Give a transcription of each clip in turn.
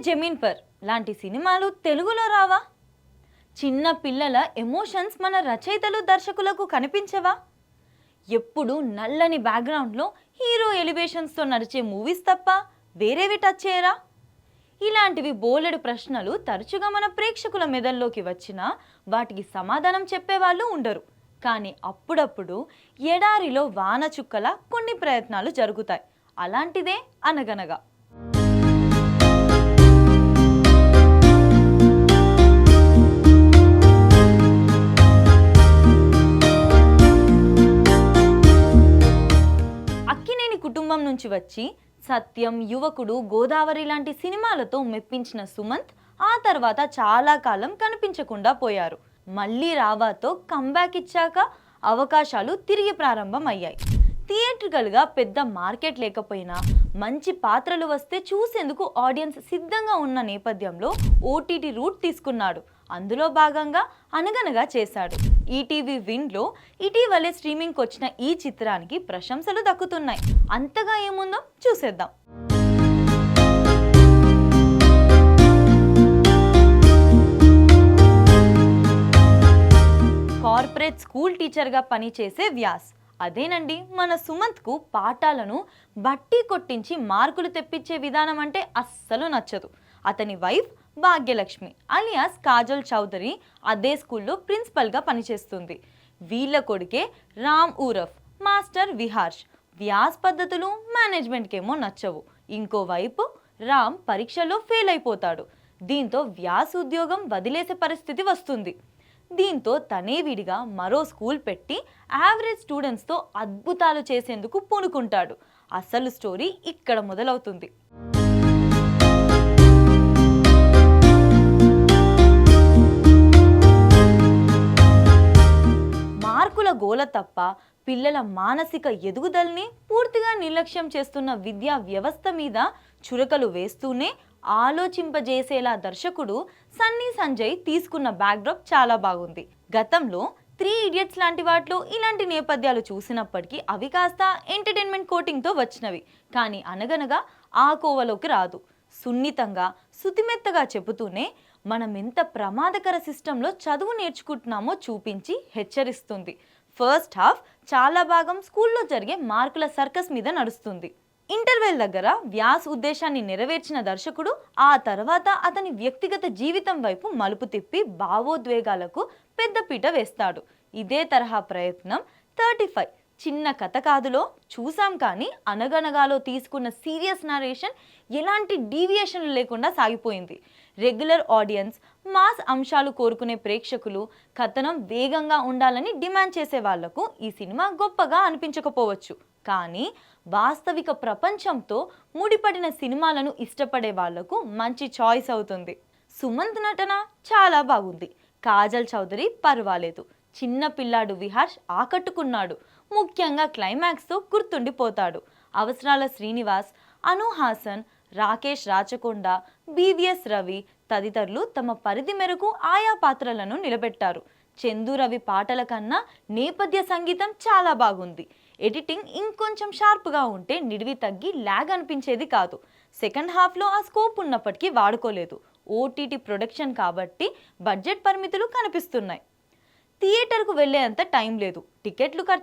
Zameen per. లాంటి సినిమాలు తెలుగులో రావా? చిన్న పిల్లల ఎమోషన్స్ మన రచయితలు దర్శకులకు కనిపించవా? ఎప్పుడు నల్లని బ్యాక్గ్రౌండ్లో హీరో ఎలివేషన్స్తో నడిచే మూవీస్ తప్ప వేరేవి టచ్ చేయరా? ఇలాంటివి బోలెడు ప్రశ్నలు తరచుగా మన ప్రేక్షకుల మెదల్లోకి వచ్చినా వాటికి సమాధానం చెప్పేవాళ్ళు ఉండరు. కానీ అప్పుడప్పుడు ఎడారిలో వాన చుక్కల కొన్ని ప్రయత్నాలు జరుగుతాయి. అలాంటిదే అనగనగా. నుంచి వచ్చి సత్యం యువకుడు గోదావరి లాంటి సినిమాలతో మెప్పించిన సుమంత్ ఆ తర్వాత చాలా కాలం కనిపించకుండా పోయారు. మళ్ళీ రావాతో కంబ్యాక్ ఇచ్చాక అవకాశాలు తిరిగి ప్రారంభం అయ్యాయి థియేట్రికల్గా పెద్ద మార్కెట్ లేకపోయినా మంచి పాత్రలు వస్తే చూసేందుకు ఆడియన్స్ సిద్ధంగా ఉన్న నేపథ్యంలో ఓటీటీ రూట్ తీసుకున్నాడు. అందులో భాగంగా అనగనగా చేశాడు. ఈటీవీ విన్లో ఇటీవలే స్ట్రీమింగ్కి వచ్చిన ఈ చిత్రానికి ప్రశంసలు దక్కుతున్నాయి. అంతగా ఏముందో చూసేద్దాం. కార్పొరేట్ స్కూల్ టీచర్గా పనిచేసే వ్యాస్. అదేనండి మన సుమంత్కు పాఠాలను బట్టి కొట్టించి మార్కులు తెప్పించే విధానం అంటే అస్సలు నచ్చదు. అతని వైఫ్ భాగ్యలక్ష్మి అలియాస్ కాజల్ చౌదరి అదే స్కూల్లో ప్రిన్సిపల్గా పనిచేస్తుంది. వీళ్ళ కొడుకే రామ్ ఊరఫ్ మాస్టర్ విహార్ష్. వ్యాస్ పద్ధతులు మేనేజ్మెంట్కేమో నచ్చవు. ఇంకోవైపు రామ్ పరీక్షలో ఫెయిల్ అయిపోతాడు. దీంతో వ్యాస్ ఉద్యోగం వదిలేసే పరిస్థితి వస్తుంది. దీంతో తనే విడిగా మరో స్కూల్ పెట్టి యావరేజ్ స్టూడెంట్స్తో అద్భుతాలు చేసేందుకు పూనుకుంటాడు. అసలు స్టోరీ ఇక్కడ మొదలవుతుంది. గోల తప్ప పిల్లల మానసిక ఎదుగుదలని పూర్తిగా నిర్లక్ష్యం చేస్తున్న విద్యా వ్యవస్థ మీద చురకలు వేస్తూనే ఆలోచింపజేసేలా దర్శకుడు సన్నీ సంజయ్ తీసుకున్న బ్యాక్డ్రాప్ చాలా బాగుంది. గతంలో త్రీ ఇడియట్స్ లాంటి వాటిలో ఇలాంటి నేపథ్యాలు చూసినప్పటికీ అవి కాస్త ఎంటర్టైన్మెంట్ కోటింగ్తో వచ్చినవి. కానీ అనగనగా ఆ కోవలోకి రాదు. సున్నితంగా సుతిమెత్తగా చెబుతూనే మనం ఎంత ప్రమాదకర సిస్టంలో చదువు నేర్చుకుంటున్నామో చూపించి హెచ్చరిస్తుంది. ఫస్ట్ హాఫ్ చాలా భాగం స్కూల్లో జరిగే మార్కుల సర్కస్ మీద నడుస్తుంది. ఇంటర్వెల్ దగ్గర వ్యాస్ ఉద్దేశాన్ని నెరవేర్చిన దర్శకుడు ఆ తర్వాత అతని వ్యక్తిగత జీవితం వైపు మలుపు తిప్పి భావోద్వేగాలకు పెద్దపీట వేస్తాడు. ఇదే తరహా ప్రయత్నం థర్టీ ఫైవ్. చిన్న కథ కాదులో చూసాం కానీ అనగనగాలో తీసుకున్న సీరియస్ నరేషన్ ఎలాంటి డీవియేషన్లు లేకుండా సాగిపోయింది. రెగ్యులర్ ఆడియన్స్ మాస్ అంశాలు కోరుకునే ప్రేక్షకులు కథనం వేగంగా ఉండాలని డిమాండ్ చేసే వాళ్ళకు ఈ సినిమా గొప్పగా అనిపించకపోవచ్చు. కానీ వాస్తవిక ప్రపంచంతో ముడిపడిన సినిమాలను ఇష్టపడే వాళ్ళకు మంచి చాయిస్ అవుతుంది. సుమంత్ నటన చాలా బాగుంది. కాజల్ చౌదరి పర్వాలేదు. చిన్న పిల్లాడు విహార్ష్ ఆకట్టుకున్నాడు. ముఖ్యంగా క్లైమాక్స్తో గుర్తుండిపోతాడు. అవసరాల శ్రీనివాస్ అను హాసన్ రాకేష్ రాచకొండ బీవీఎస్ రవి తదితరులు తమ పరిధి మేరకు ఆయా పాత్రలను నిలబెట్టారు. చందు రవి పాటల కన్నా నేపథ్య సంగీతం చాలా బాగుంది. ఎడిటింగ్ ఇంకొంచెం షార్ప్గా ఉంటే నిడివి తగ్గి ల్యాగ్ అనిపించేది కాదు. సెకండ్ హాఫ్లో ఆ స్కోప్ ఉన్నప్పటికీ వాడుకోలేదు. ఓటీటీ ప్రొడక్షన్ కాబట్టి బడ్జెట్ పరిమితులు కనిపిస్తున్నాయి. థియేటర్కు వెళ్ళేంత టైం లేదు. టికెట్లు ఖర్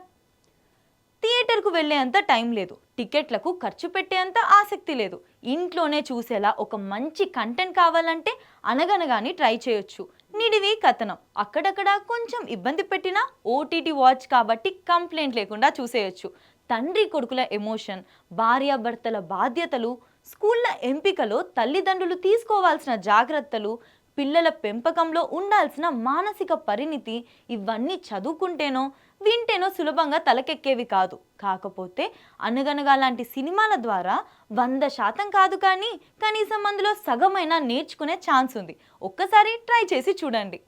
థియేటర్కు వెళ్ళేంత టైం లేదు. టికెట్లకు ఖర్చు పెట్టేంత ఆసక్తి లేదు. ఇంట్లోనే చూసేలా ఒక మంచి కంటెంట్ కావాలంటే అనగనగాని ట్రై చేయొచ్చు. నిడివి కథనం. అక్కడక్కడ కొంచెం ఇబ్బంది పెట్టినా ఓటీటీ వాచ్ కాబట్టి కంప్లైంట్ లేకుండా చూసేయొచ్చు. తండ్రి కొడుకుల ఎమోషన్ భార్యాభర్తల బాధ్యతలు స్కూళ్ళ ఎంపికలో తల్లిదండ్రులు తీసుకోవాల్సిన జాగ్రత్తలు పిల్లల పెంపకంలో ఉండాల్సిన మానసిక పరిణితి ఇవన్నీ చదువుకుంటేనో వింటేనో సులభంగా తలకెక్కేవి కాదు. కాకపోతే అనగనగా లాంటి సినిమాల ద్వారా వంద శాతం కాదు కానీ కనీసం అందులో సగమైనా నేర్చుకునే ఛాన్స్ ఉంది. ఒక్కసారి ట్రై చేసి చూడండి.